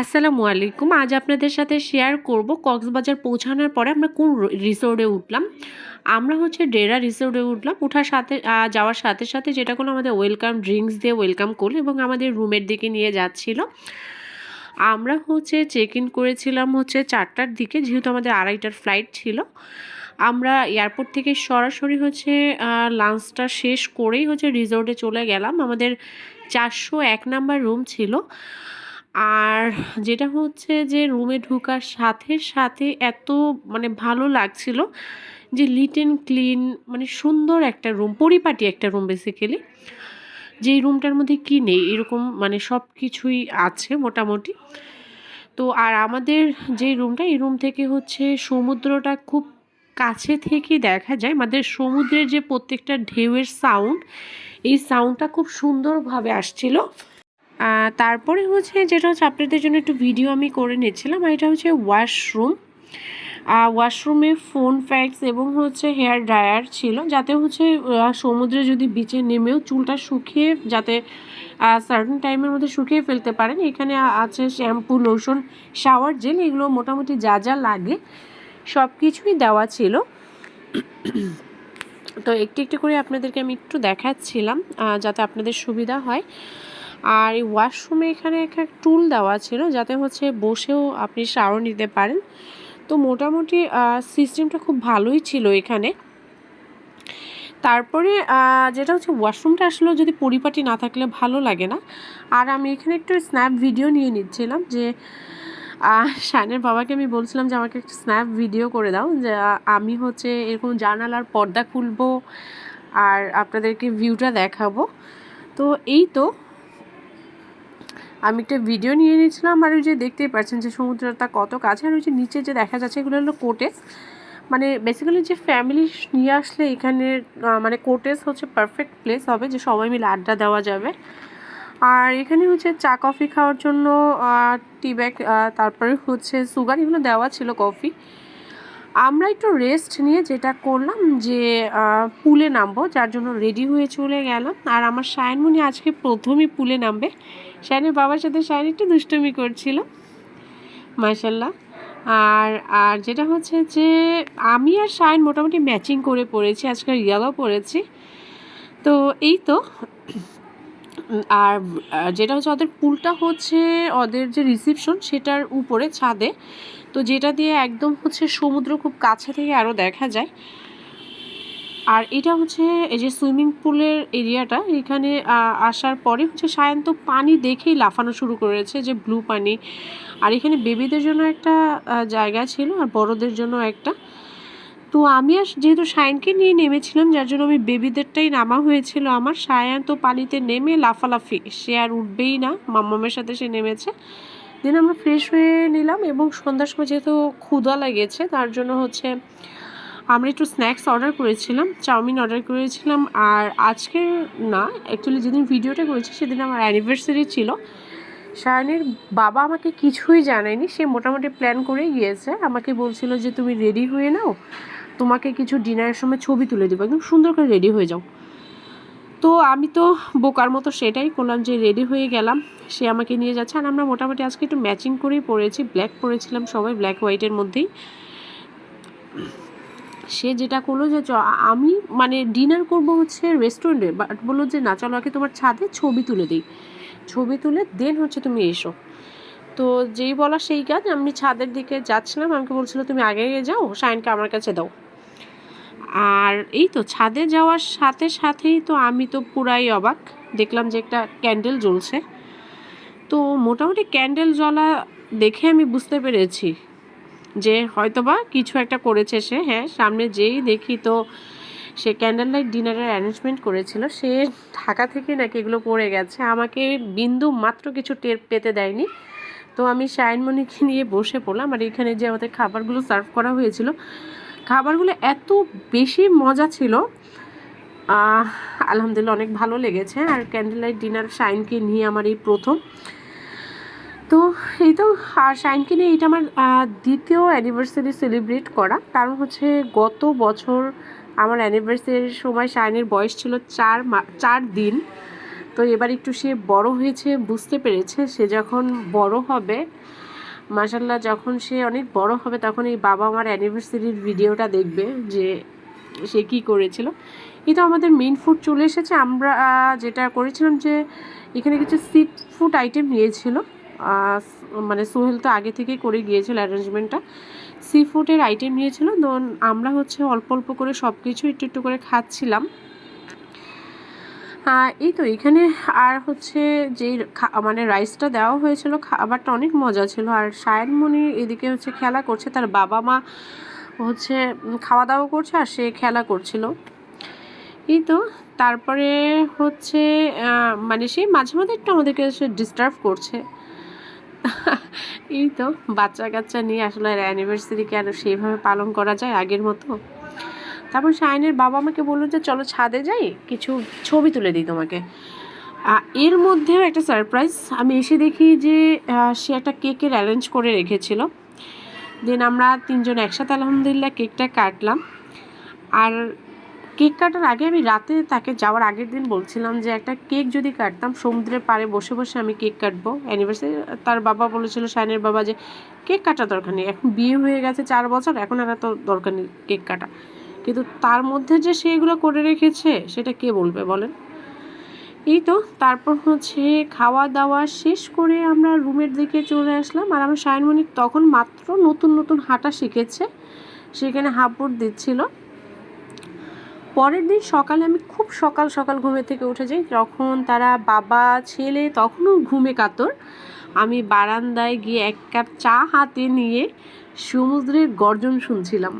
আসসালামু আলাইকুম। আজ আপনাদের সাথে শেয়ার করব কক্সবাজার পৌঁছানোর পরে আমরা কোন রিসোর্টে উঠলাম। আমরা হচ্ছে ডেরা রিসোর্টে উঠলাম। ওঠার সাথে যাওয়ার সাথে সাথে যেটা কোনো আমাদের ওয়েলকাম ড্রিঙ্কস দিয়ে ওয়েলকাম করল এবং আমাদের রুমের দিকে নিয়ে যাচ্ছিল। আমরা হচ্ছে চেক ইন করেছিলাম হচ্ছে চারটার দিকে, যেহেতু আমাদের আড়াইটার ফ্লাইট ছিল। আমরা এয়ারপোর্ট থেকে সরাসরি হচ্ছে লাঞ্চটা শেষ করেই হচ্ছে রিসোর্টে চলে গেলাম। আমাদের চারশো এক নাম্বার রুম ছিল। আর যেটা হচ্ছে যে রুমে ঢোকার সাথে সাথে এত মানে ভালো লাগছিল যে লিট অ্যান্ড ক্লিন মানে সুন্দর একটা রুম পরিপাটি একটা রুম বেসিক্যালি যেই রুমটার মধ্যে কি নেই, এরকম মানে সব কিছুই আছে মোটামুটি। তো আর আমাদের যে রুমটা এই রুম থেকে হচ্ছে সমুদ্রটা খুব কাছে থেকে দেখা যায়। আমাদের সমুদ্রের যে প্রত্যেকটা ঢেউয়ের সাউন্ড এই সাউন্ডটা খুব সুন্দরভাবে আসছিল। তারপরে হচ্ছে যেটা হচ্ছে আপনাদের জন্য একটু ভিডিও আমি করে নিচ্ছিলাম এটা হচ্ছে ওয়াশরুম ওয়াশরুমে ফোন ফ্যাক্স এবং হচ্ছে হেয়ার ড্রায়ার ছিল, যাতে হচ্ছে সমুদ্রে যদি বিচে নেমেও চুলটা শুকিয়ে যাতে সার্টেন টাইমের মধ্যে শুকিয়ে ফেলতে পারেন। এখানে আছে শ্যাম্পু লোশন শাওয়ার জেল এগুলো মোটামুটি যা যা লাগে সব কিছুই দেওয়া ছিল। তো একটু একটু করে আপনাদেরকে আমি একটু দেখাচ্ছিলাম যাতে আপনাদের সুবিধা হয়। আর এই ওয়াশরুমে এখানে একটা টুল দেওয়া ছিল যাতে হচ্ছে বসেও আপনি শাওয়ার নিতে পারেন। তো মোটামুটি সিস্টেমটা খুব ভালোই ছিল এখানে। তারপরে যেটা হচ্ছে ওয়াশরুমটা আসলে যদি পরিপাটি না থাকলে ভালো লাগে না। আর আমি এখানে একটু স্ন্যাপ ভিডিও নিয়ে নিচ্ছিলাম যে শানের বাবাকে আমি বলছিলাম যে, আমাকে একটা স্ন্যাপ ভিডিও করে দাও যে আমি হচ্ছে এরকম জানালার পর্দা খুলবো আর আপনাদেরকে ভিউটা দেখাবো। তো এই তো আমি একটা ভিডিও নিয়ে নিয়েছিলাম আর ওই যে দেখতেই পাচ্ছেন যে সমুদ্রটা কত কাছে, আর ওই যে নিচে যে দেখা যাচ্ছে এগুলো হলো কোটেজ মানে বেসিক্যালি যে ফ্যামিলি নিয়ে আসলে এখানে মানে কোটেজ হচ্ছে পারফেক্ট প্লেস হবে যে সবাই মিলে আড্ডা দেওয়া যাবে। আর এখানে হচ্ছে চা কফি খাওয়ার জন্য টি ব্যাগ তারপরে হচ্ছে সুগার এগুলো দেওয়া ছিল কফি আমরা একটু রেস্ট নিয়ে যেটা করলাম যে পুলে নামবো, যার জন্য রেডি হয়ে চলে গেলাম। আর আমার সায়নমণি আজকে প্রথমই পুলে নামবে। শায়নের বাবার সাথে শায়ন একটু দুষ্টুমি করছিল মার্শাল্লাহ আর আর যেটা হচ্ছে যে, আমি আর শায়ন মোটামুটি ম্যাচিং করে পড়েছি, আজকে রিয়ালও পড়েছি। তো এই তো, আর যেটা হচ্ছে ওদের পুলটা হচ্ছে ওদের যে রিসিপশন সেটার উপরে ছাদে। তো যেটা দিয়ে একদম হচ্ছে সমুদ্র খুব কাছে থেকে আরও দেখা যায়। আর এটা হচ্ছে এই যে সুইমিং পুলের এরিয়াটা। এখানে আসার পরে হচ্ছে সায়ন তো পানি দেখেই লাফানো শুরু করেছে যে ব্লু পানি। আর এখানে বেবিদের জন্য একটা জায়গা ছিল আর বড়দের জন্য একটা। তো আমি আর যেহেতু সায়নকে নিয়ে নেমেছিলাম, যার জন্য আমি বেবিদেরটাই নামা হয়েছিল আমার। সায়ান তো পানিতে নেমে লাফালাফি, সে আর উঠবেই না, মাম্মামের সাথে সে নেমেছে। দেন আমরা ফ্রেশ হয়ে নিলাম এবং সন্ধ্যার সময় যেহেতু ক্ষুধা লেগেছে, তার জন্য হচ্ছে আমরা একটু স্ন্যাক্স অর্ডার করেছিলাম, চাউমিন অর্ডার করেছিলাম, আর আজকের না অ্যাকচুয়ালি যেদিন ভিডিওটা করেছি সেদিন আমার অ্যানিভার্সারি ছিল। সায়নের বাবা আমাকে কিছুই জানায়নি, সে মোটামুটি প্ল্যান করেই গিয়েছে। আমাকে বলছিল যে, তুমি রেডি হয়ে নাও, তোমাকে কিছু ডিনারের সময় ছবি তুলে দেবো, একদম সুন্দর করে রেডি হয়ে যাও। তো আমি তো বোকার মতো সেটাই করলাম যে রেডি হয়ে গেলাম। সে আমাকে নিয়ে যাচ্ছে, আর আমরা মোটামুটি আজকে একটু ম্যাচিং করেই পরেছি ব্ল্যাক পরেছিলাম সবাই ব্ল্যাক হোয়াইটের মধ্যেই। সে যেটা করল যে আমি মানে ডিনার করব হচ্ছে রেস্টুরেন্টে বাট বলল যে, না, চলো আগে তোমার ছাদে ছবি তুলে দিই। ছবি তুলে দেন হচ্ছে তুমি এসো। তো যেই বলা সেই কাজ, আমি ছাদের দিকে যাচ্ছিলাম, আমাকে বলছিল, তুমি আগে যাও, শাইনকে আমার কাছে দাও। আর এই তো, ছাদে যাওয়ার সাথে সাথেই তো আমি তো পুরাই অবাক। দেখলাম যে একটা ক্যান্ডেল জ্বলছে। তো মোটামুটি ক্যান্ডেল জ্বলা দেখে আমি বুঝতে পেরেছি যে হয়তোবা কিছু একটা করেছে সে হ্যাঁ সামনে যেই দেখি তো সে ক্যান্ডেল লাইট ডিনারের অ্যারেঞ্জমেন্ট করেছিল, সে ঢাকা থেকে নাকি এগুলো পড়ে গেছে, আমাকে বিন্দু মাত্র কিছু টের পেতে দেয়নি। তো আমি শায়নমণিকে নিয়ে বসে পড়লাম, আর এখানে যে আমাদের খাবারগুলো সার্ভ করা হয়েছিল, খাবারগুলো এত বেশি মজা ছিল আলহামদুলিল্লাহ অনেক ভালো লেগেছে, আর ক্যান্ডেল লাইট ডিনার শাইনকে নিয়ে আমার এই প্রথম। তো এই তো, আর শাইনকে নিয়ে এটা আমার দ্বিতীয় অ্যানিভার্সারি সেলিব্রেট করা। কারণ হচ্ছে গত বছর আমার অ্যানিভার্সারির সময় শাইনের বয়স ছিল চার চার দিন। তো এবার একটু সে বড় হয়েছে বুঝতে পেরেছে, সে যখন বড় হবে মাসাল্লাহ যখন সে অনেক বড় হবে তখন এই বাবা মার অ্যানিভার্সারির ভিডিওটা দেখবে যে সে কি করেছিল। তো আমাদের মেন ফুড চলে এসেছে। আমরা যেটা করেছিলাম যে এখানে কিছু সি ফুড আইটেম নিয়েছিল। মানে সোহেল তো আগে থেকেই করে গিয়েছিল অ্যারেঞ্জমেন্টটা। সি ফুডের আইটেম নিয়েছিল তো আমরা হচ্ছে অল্প অল্প করে সব কিছু একটু একটু করে খাচ্ছিলাম। এই তো এখানে আর হচ্ছে যে মানে রাইসটা দেওয়া হয়েছিল, খাবারটা অনেক মজা ছিল। আর সায়নমণি এদিকে হচ্ছে খেলা করছে, তার বাবা মা হচ্ছে খাওয়া দাওয়া করছে আর সে খেলা করছিল। এই তো তারপরে হচ্ছে মানে সে মাঝে মাঝে একটু আমাদেরকে সে ডিস্টার্ব করছে। এই তো বাচ্চা কাচ্চা নিয়ে আসলে অ্যানিভার্সারিকে আর সেইভাবে পালন করা যায় আগের মতো। তারপর শাইনের বাবা আমাকে বলল যে, চলো ছাদে যাই, কিছু ছবি তুলে দিই তোমাকে। এর মধ্যেও একটা সারপ্রাইজ আমি এসে দেখি যে সে একটা কেকের অ্যারেঞ্জ করে রেখেছিল। দেন আমরা তিনজন একসাথে আলহামদুলিল্লাহ কেকটা কাটলাম। আর কেক কাটার আগে আমি রাতে তাকে যাওয়ার আগের দিন বলছিলাম যে, একটা কেক যদি কাটতাম সমুদ্রের পাড়ে বসে বসে আমি কেক কাটবো। অ্যানিভার্সারি তার বাবা বলেছিল শাইনের বাবা যে, কেক কাটা দরকার নেই। এখন বিয়ে হয়ে গেছে চার বছর, এখন আর এত দরকার নেই কেক কাটা। কিন্তু তার মধ্যে যে সে এগুলো করে রেখেছে, সেটা কে বলবে বলেন? এই তো, তারপর হচ্ছে খাওয়া দাওয়া শেষ করে আমরা রুমের দিকে চলে আসলাম আর আমার সায়নমণি তখন মাত্র নতুন নতুন হাঁটা শিখেছে। সেখানে হাঁপুর দিচ্ছিল। পরের দিন সকালে আমি খুব সকাল সকাল ঘুমে থেকে উঠে যাই। যখন তারা বাবা, ছেলে তখনও ঘুমে কাতর। আমি বারান্দায় গিয়ে এক কাপ চা হাতে নিয়ে সমুদ্রের গর্জন শুনছিলাম।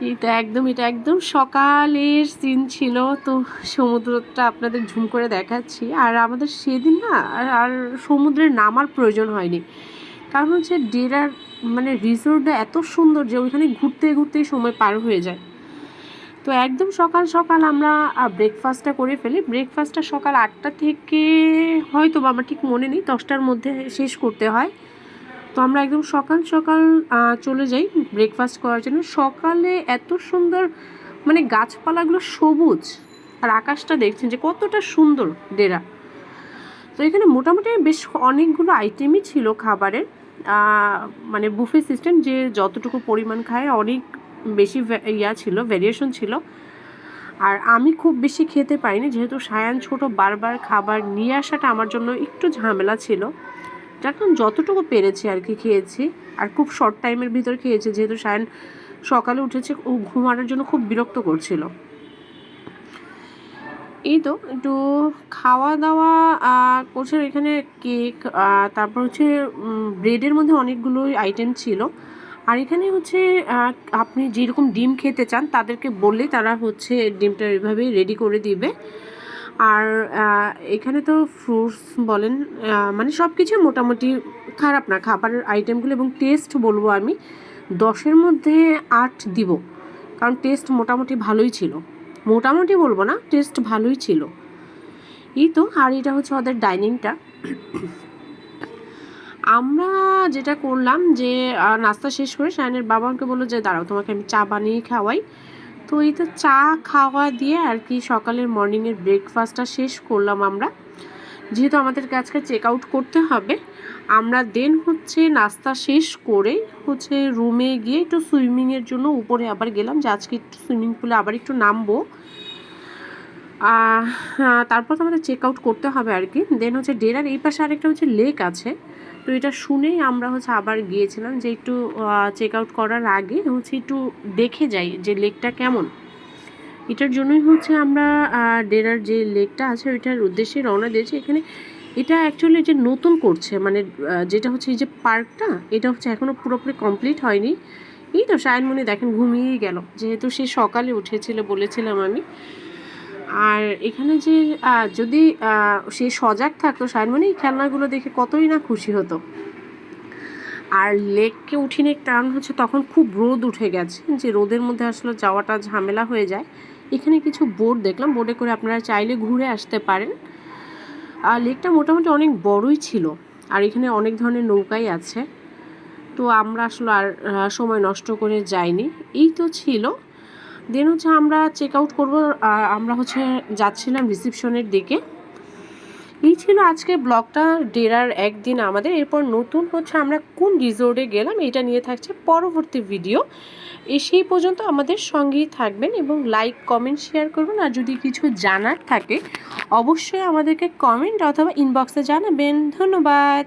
এটা একদম এটা একদম সকালের সিন ছিল। তো সমুদ্রটা আপনাদের ঝুম করে দেখাচ্ছি। আর আমাদের সেদিন না, আর সমুদ্রে নামার প্রয়োজন হয়নি। কারণ হচ্ছে ডেরার মানে রিসোর্টটা এত সুন্দর যে ওইখানে ঘুরতে, ঘুরতেই সময় পার হয়ে যায়। তো একদম সকাল সকাল আমরা ব্রেকফাস্টটা করে ফেলি। ব্রেকফাস্টটা সকাল আটটা থেকে হয়তো বা আমার ঠিক মনে নেই, দশটার মধ্যে শেষ করতে হয়। তো আমরা একদম সকাল সকাল চলে যাই ব্রেকফাস্ট করার জন্য। সকালে এত সুন্দর মানে গাছপালাগুলো সবুজ আর আকাশটা দেখছেন যে কতটা সুন্দর ডেরা তো এখানে মোটামুটি বেশ অনেকগুলো আইটেমই ছিল খাবারের। মানে বুফে সিস্টেম যে যতটুকু পরিমাণ খায়, অনেক বেশি ইয়া ছিল ভ্যারিয়েশন ছিল। আর আমি খুব বেশি খেতে পারিনি, যেহেতু সায়ান ছোট, বারবার খাবার নিয়ে আসাটা আমার জন্য একটু ঝামেলা ছিল। যার কারণ যতটুকু পেরেছি আর কি খেয়েছি। আর খুব শর্ট টাইমের ভিতর খেয়েছি, যেহেতু সায়ান সকালে উঠেছে, ও ঘুমানোর জন্য খুব বিরক্ত করছিল। এই তো, একটু খাওয়া দাওয়া করছে এখানে কেক তারপর হচ্ছে ব্রেডের মধ্যে অনেকগুলোই আইটেম ছিল। আর এখানে হচ্ছে আপনি যেরকম ডিম খেতে চান, তাদেরকে বললেই তারা হচ্ছে ডিমটা এভাবেই রেডি করে দিবে। আর এখানে তো ফ্রুটস বলেন মানে সব কিছু মোটামুটি খারাপ না। খাবারের আইটেমগুলো এবং টেস্ট বলব আমি, দশের মধ্যে আট দিব। কারণ টেস্ট মোটামুটি ভালোই ছিল। মোটামুটি বলব না টেস্ট ভালোই ছিল। এই তো, আর এটা হচ্ছে ওদের ডাইনিংটা আমরা যেটা করলাম যে নাস্তা শেষ করে শায়নের বাবা আমাকে বলল যে, দাঁড়াও, তোমাকে আমি চা বানিয়ে খাওয়াই। তো এই তো চা খাওয়া দিয়ে আর কি সকালের মর্নিংয়ের ব্রেকফাস্টটা শেষ করলাম আমরা। যেহেতু আমাদেরকে আজকে চেক আউট করতে হবে, আমরা দেন হচ্ছে নাস্তা শেষ করে হচ্ছে রুমে গিয়ে একটু সুইমিংয়ের জন্য উপরে আবার গেলাম যে, আজকে একটু সুইমিং পুলে আবার একটু নামবো। তারপর আমাদের চেক আউট করতে হবে আর কি। দেন হচ্ছে ডেরার এই পাশে আরেকটা হচ্ছে লেক আছে। তো এটা শুনেই আমরা হচ্ছে আবার গিয়েছিলাম যে একটু চেক আউট করার আগে হচ্ছে একটু দেখে যাই যে লেকটা কেমন। এটার জন্যই হচ্ছে আমরা ডেরার যে লেকটা আছে ওইটার উদ্দেশ্যে রওনা দিয়েছি। এখানে এটা অ্যাকচুয়ালি যে নতুন করছে মানে যেটা হচ্ছে এই যে পার্কটা, এটা হচ্ছে এখনও পুরোপুরি কমপ্লিট হয়নি। এই তো, সায়নমণি দেখেন, ঘুমিয়েই গেল। যেহেতু সে সকালে উঠেছিল বলেছিলাম আমি। আর এখানে যে যদি সে সজাগ থাকতো, সায়নমণি এই খেলনাগুলো দেখে কতই না খুশি হতো। আর লেককে উঠিনি কারণ হচ্ছে তখন খুব রোদ উঠে গেছে, যে রোদের মধ্যে আসলে যাওয়াটা ঝামেলা হয়ে যায়। এখানে কিছু বোর্ড দেখলাম বোর্ডে করে আপনারা চাইলে ঘুরে আসতে পারেন। আর লেকটা মোটামুটি অনেক বড়ই ছিল, আর এখানে অনেক ধরনের নৌকাই আছে। তো আমরা আসলে আর সময় নষ্ট করে যাইনি। এই তো ছিল। দেন হচ্ছে আমরা চেক আউট করব আমরা হচ্ছে যাচ্ছিলাম রিসিপশনের দিকে। এই ছিল আজকে ব্লগটা, ডেরার একদিন আমাদের। এরপর নতুন হচ্ছে আমরা কোন রিসোর্টে গেলাম, এটা নিয়ে থাকছে পরবর্তী ভিডিও এ সেই পর্যন্ত আমাদের সঙ্গেই থাকবেন এবং লাইক কমেন্ট শেয়ার করবেন। আর যদি কিছু জানার থাকে, অবশ্যই আমাদেরকে কমেন্ট অথবা ইনবক্সে জানাবেন। ধন্যবাদ।